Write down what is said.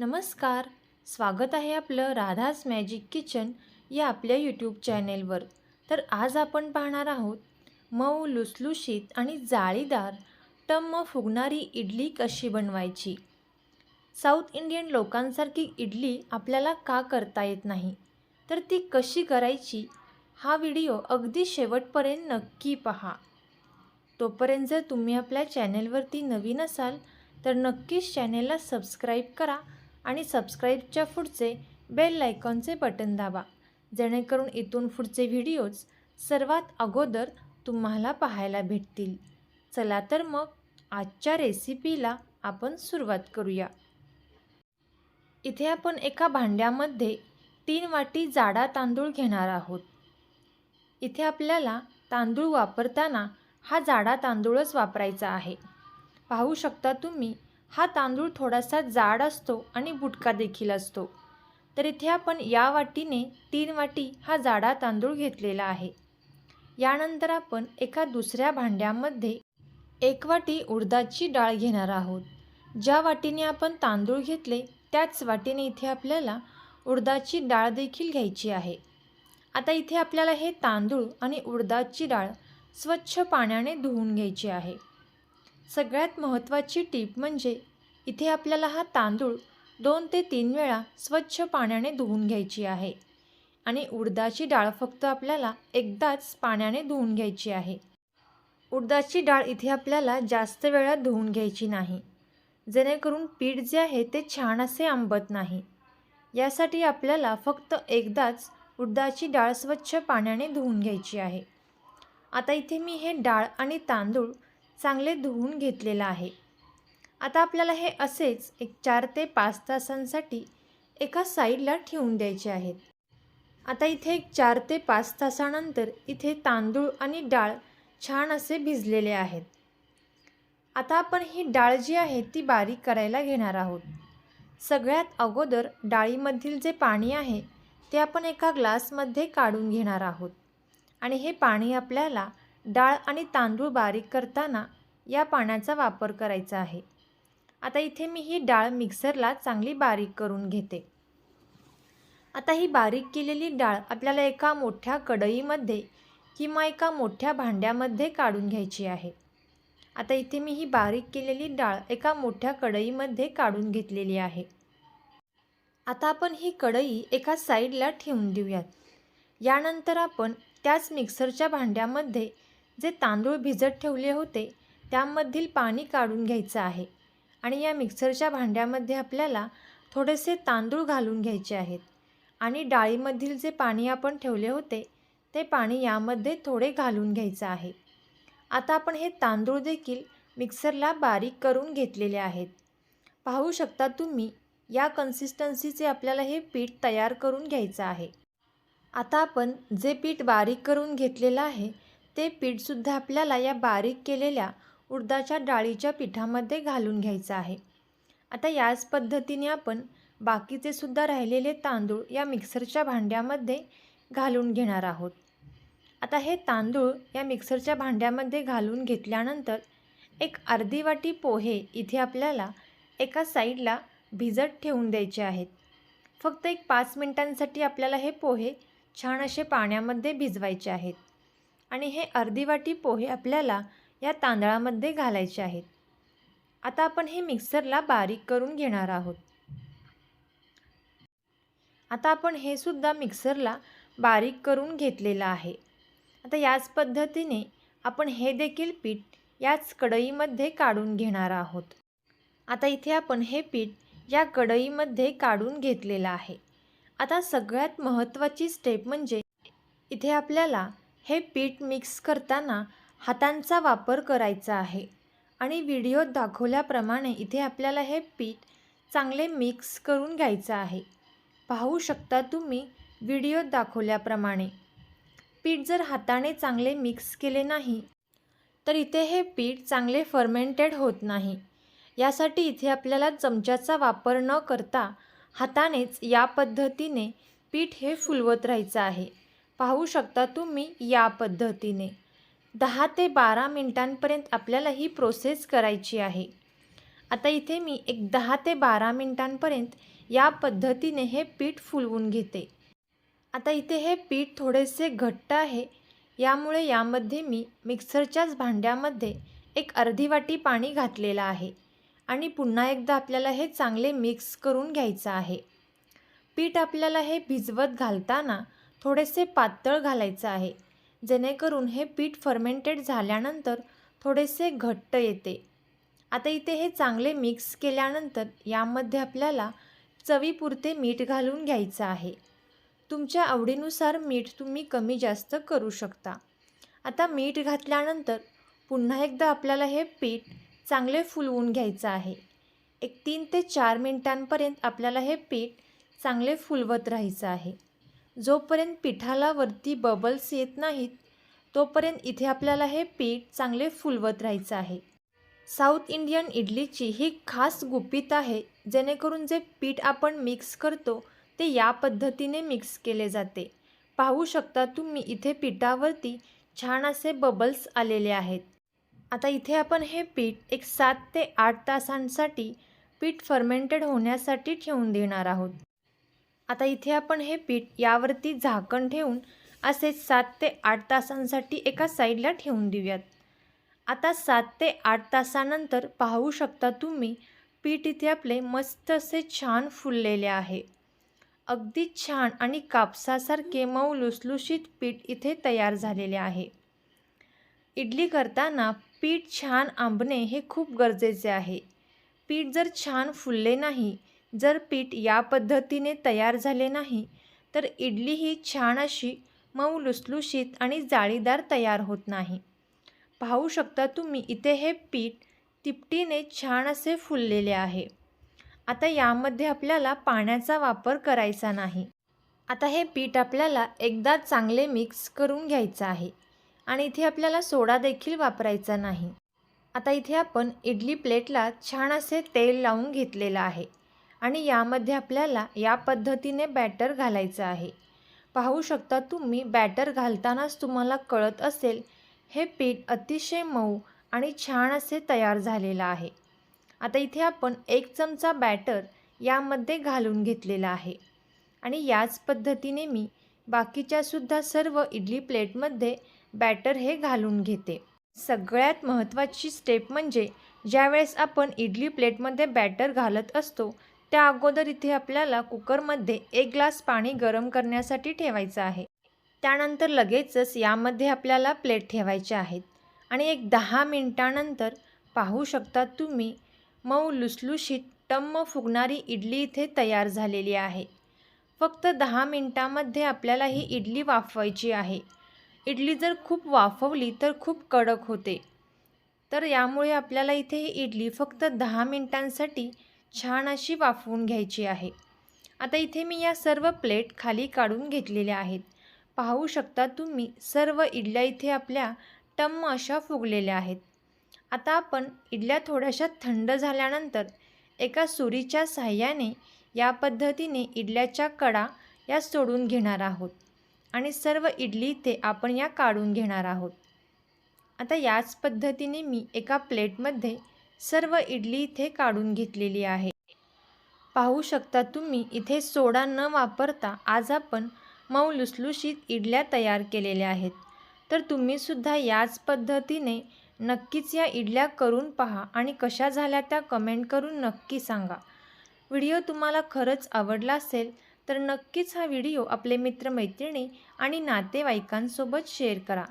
नमस्कार. स्वागत आहे आपलं राधास मॅजिक किचन या आपल्या यूट्यूब चॅनेलवर तर आज आपण पाहणार आहोत मऊ लुसलुशीत आणि जाळीदार टम्म फुगणारी इडली कशी बनवायची? साऊथ इंडियन लोकांसारखी इडली आपल्याला का करता येत नाही? तर ती कशी करायची? हा व्हिडिओ अगदी शेवटपर्यंत नक्की पहा. तोपर्यंत जर तुम्ही आपल्या चॅनेलवरती नवीन असाल तर नक्कीच चॅनेलला सबस्क्राईब करा आणि सबस्क्राईबच्या पुढचे बेल लायकॉनचे बटन दाबा. जेणेकरून इथून पुढचे व्हिडिओज सर्वात अगोदर तुम्हाला पाहायला भेटतील. चला तर मग आजच्या रेसिपीला आपण सुरुवात करूया. इथे आपण एका भांड्यामध्ये तीन वाटी जाडा तांदूळ घेणार आहोत. इथे आपल्याला तांदूळ वापरताना हा जाडा तांदूळच वापरायचा आहे. पाहू शकता तुम्ही हा तांदूळ थोडासा जाड असतो आणि बुटका देखील असतो. तर इथे आपण या वाटीने तीन वाटी हा जाडा तांदूळ घेतलेला आहे. यानंतर आपण एका दुसऱ्या भांड्यामध्ये एक वाटी उडदाची डाळ घेणार आहोत. ज्या वाटीने आपण तांदूळ घेतले त्याच वाटीने इथे आपल्याला उडदाची डाळ देखील घ्यायची आहे. आता इथे आपल्याला हे तांदूळ आणि उडदाची डाळ स्वच्छ पाण्याने धुवून घ्यायची आहे. सगळ्यात महत्त्वाची टीप म्हणजे इथे आपल्याला हा तांदूळ दोन ते तीन वेळा स्वच्छ पाण्याने धुवून घ्यायची आहे. आणि उडदाची डाळ फक्त आपल्याला एकदाच पाण्याने धुवून घ्यायची आहे. उडदाची डाळ इथे आपल्याला जास्त वेळा धुवून घ्यायची नाही. जेणेकरून पीठ जे आहे ते छान असे आंबत नाही. यासाठी आपल्याला फक्त एकदाच उडदाची डाळ स्वच्छ पाण्याने धुवून घ्यायची आहे. आता इथे मी हे डाळ आणि तांदूळ चांगले धुवून घेतलेलं आहे. आता आपल्याला हे असेच एक चार ते पाच तासांसाठी एका साईडला ठेवून द्यायचे आहेत. आता इथे एक चार ते पाच तासानंतर इथे तांदूळ आणि डाळ छान असे भिजलेले आहेत. आता आपण ही डाळ जी आहे ती बारीक करायला घेणार आहोत. सगळ्यात अगोदर डाळीमधील जे पाणी आहे ते आपण एका ग्लासमध्ये काढून घेणार आहोत. आणि हे पाणी आपल्याला डाळ आणि तांदूळ बारीक करताना या पाण्याचा वापर करायचा आहे. आता इथे मी ही डाळ मिक्सरला चांगली बारीक करून घेते. आता ही बारीक केलेली डाळ आपल्याला एका मोठ्या कढईमध्ये किंवा एका मोठ्या भांड्यामध्ये काढून घ्यायची आहे. आता इथे मी ही बारीक केलेली डाळ एका मोठ्या कढईमध्ये काढून घेतलेली आहे. आता आपण ही कढई एका साईडला ठेवून देऊयात. यानंतर आपण त्याच मिक्सरच्या भांड्यामध्ये जे तांदूळ भिजत ठेवले होते त्यामधील पाणी काढून घ्यायचं आहे. आणि या मिक्सरच्या भांड्यामध्ये आपल्याला थोडेसे तांदूळ घालून घ्यायचे आहेत. आणि डाळीमधील जे पाणी आपण ठेवले होते ते पाणी यामध्ये थोडे घालून घ्यायचं आहे. आता आपण हे तांदूळ देखील मिक्सरला बारीक करून घेतलेले आहेत. पाहू शकता तुम्ही या कन्सिस्टन्सीचे आपल्याला हे पीठ तयार करून घ्यायचं आहे. आता आपण जे पीठ बारीक करून घेतलेलं आहे ते पीठसुद्धा आपल्याला या बारीक केलेल्या उडदाच्या डाळीच्या पिठामध्ये घालून घ्यायचं आहे. आता याच पद्धतीने आपण बाकीचे सुद्धा राहिलेले तांदूळ या मिक्सरच्या भांड्यामध्ये घालून घेणार आहोत. आता हे तांदूळ या मिक्सरच्या भांड्यामध्ये घालून घेतल्यानंतर एक अर्धी वाटी पोहे इथे आपल्याला एका साईडला भिजत ठेवून द्यायचे आहेत. फक्त एक पाच मिनटांसाठी आपल्याला हे पोहे छान असे पाण्यामध्ये भिजवायचे आहेत. आणि हे अर्धी वाटी पोहे आपल्याला या तांदळामध्ये घालायचे आहेत. आता आपण हे मिक्सरला बारीक करून घेणार आहोत. आता आपण हे सुद्धा मिक्सरला बारीक करून घेतलेलं आहे. आता याच पद्धतीने आपण हे देखील पीठ याच कढईमध्ये काढून घेणार आहोत. आता इथे आपण हे पीठ या कढईमध्ये काढून घेतलेलं आहे. आता सगळ्यात महत्त्वाची स्टेप म्हणजे इथे आपल्याला हे पीठ मिक्स करताना हातांचा वापर करायचा आहे. आणि व्हिडिओत दाखवल्याप्रमाणे इथे आपल्याला हे पीठ चांगले मिक्स करून घ्यायचं आहे. पाहू शकता तुम्ही व्हिडिओत दाखवल्याप्रमाणे. पीठ जर हाताने चांगले मिक्स केले नाही तर इथे हे पीठ चांगले फर्मेंटेड होत नाही. यासाठी इथे आपल्याला चमच्याचा वापर न करता हातानेच या पद्धतीने पीठ हे फुलवत राहायचं आहे. पाहू शकता तुम्ही या पद्धतीने. दहा ते बारा मिनटांपर्यंत आपल्याला ही प्रोसेस करायची आहे. आता इथे मी एक दहा ते बारा मिनटांपर्यंत या पद्धतीने हे पीठ फुलवून घेते. आता इथे हे पीठ थोडेसे घट्ट आहे. यामुळे यामध्ये मी मिक्सरच्याच भांड्यामध्ये एक अर्धी वाटी पाणी घातलेलं आहे आणि पुन्हा एकदा आपल्याला हे चांगले मिक्स करून घ्यायचं आहे. पीठ आपल्याला हे भिजवत घालताना थोडेसे पातळ घालायचं आहे. जेणेकरून हे पीठ फर्मेंटेड झाल्यानंतर थोडेसे घट्ट येते. आता इथे हे चांगले मिक्स केल्यानंतर यामध्ये आपल्याला चवीपुरते मीठ घालून घ्यायचं आहे. तुमच्या आवडीनुसार मीठ तुम्ही कमी जास्त करू शकता. आता मीठ घातल्यानंतर पुन्हा एकदा आपल्याला हे पीठ चांगले फुलवून घ्यायचं आहे. एक तीन ते चार मिनटांपर्यंत आपल्याला हे पीठ चांगले फुलवत राहायचं आहे. जोपर्यंत पिठाला वरती बबल्स येत नाहीत तोपर्यंत इथे आपल्याला हे पीठ चांगले फुलवत राहायचं आहे. साऊथ इंडियन इडलीची ही खास गुपित आहे जेणेकरून जे पीठ आपण मिक्स करतो ते या पद्धतीने मिक्स केले जाते. पाहू शकता तुम्ही इथे पिठावरती छान असे बबल्स आलेले आहेत. आता इथे आपण हे पीठ एक सात ते आठ तासांसाठी पीठ फर्मेंटेड होण्यासाठी ठेवून देणार आहोत. आता इथे आपण हे पीठ यावरती झाकण ठेवून असे सात ते आठ तासांसाठी एका साईडला ठेवून देऊयात. आता सात ते आठ तासानंतर पाहू शकता तुम्ही पीठ इथे आपले मस्त असे छान फुललेले आहे. अगदी छान आणि कापसासारखे मऊ लुसलुशीत पीठ इथे तयार झालेले आहे. इडली करताना पीठ छान आंबणे हे खूप गरजेचे आहे. पीठ जर छान फुलले नाही जर पीठ या पद्धतीने तयार झाले नाही तर इडली ही छान अशी मऊ लुसलुशीत आणि जाळीदार तयार होत नाही. पाहू शकता तुम्ही इथे हे पीठ तिपटीने छान असे फुललेले आहे. आता यामध्ये आपल्याला पाण्याचा वापर करायचा नाही. आता हे पीठ आपल्याला एकदा चांगले मिक्स करून घ्यायचं आहे आणि इथे आपल्याला सोडा देखील वापरायचा नाही. आता इथे आपण इडली प्लेटला छान असे तेल लावून घेतलेलं आहे. आणि यामध्ये आपल्याला या पद्धतीने बॅटर घालायचं आहे. पाहू शकता तुम्ही बॅटर घालतानाच तुम्हाला कळत असेल हे पीठ अतिशय मऊ आणि छान असे तयार झालेलं आहे. आता इथे आपण एक चमचा बॅटर यामध्ये घालून घेतलेला आहे. आणि याच पद्धतीने मी बाकीच्यासुद्धा सर्व इडली प्लेटमध्ये बॅटर हे घालून घेते. सगळ्यात महत्त्वाची स्टेप म्हणजे ज्यावेळेस आपण इडली प्लेटमध्ये बॅटर घालत असतो त्या अगोदर इथे आपल्याला कुकरमध्ये एक ग्लास पाणी गरम करण्यासाठी ठेवायचं आहे. त्यानंतर लगेचच यामध्ये आपल्याला प्लेट ठेवायचे आहेत. आणि एक दहा मिनटानंतर पाहू शकता तुम्ही मऊ लुसलुशीत टम्म फुगणारी इडली इथे तयार झालेली आहे. फक्त दहा मिनटामध्ये आपल्याला ही इडली वाफवायची आहे. इडली जर खूप वाफवली तर खूप कडक होते. तर यामुळे आपल्याला इथे ही इडली फक्त दहा मिनटांसाठी छान अशी वाफवून घ्यायची आहे. आता इथे मी या सर्व प्लेट खाली काढून घेतलेल्या आहेत. पाहू शकता तुम्ही सर्व इडल्या इथे आपल्या टम्म अशा फुगलेल्या आहेत. आता आपण इडल्या थोड्याशा थंड झाल्यानंतर एका सुरीच्या साह्याने या पद्धतीने इडल्याच्या कडा या सोडून घेणार आहोत. आणि सर्व इडली इथे आपण या काढून घेणार आहोत. आता याच पद्धतीने मी एका प्लेटमध्ये सर्व इडली इथे काढून घेतलेली आहे. पाहू शकता तुम्ही इथे सोडा न वापरता आज आपण मऊ लुसलुशीत इडल्या तयार केलेल्या आहेत. तर तुम्हीसुद्धा याच पद्धतीने नक्कीच या इडल्या करून पहा आणि कशा झाल्या त्या कमेंट करून नक्की सांगा. व्हिडिओ तुम्हाला खरंच आवडला असेल तर नक्कीच हा व्हिडिओ आपले मित्रमैत्रिणी आणि नातेवाईकांसोबत शेअर करा.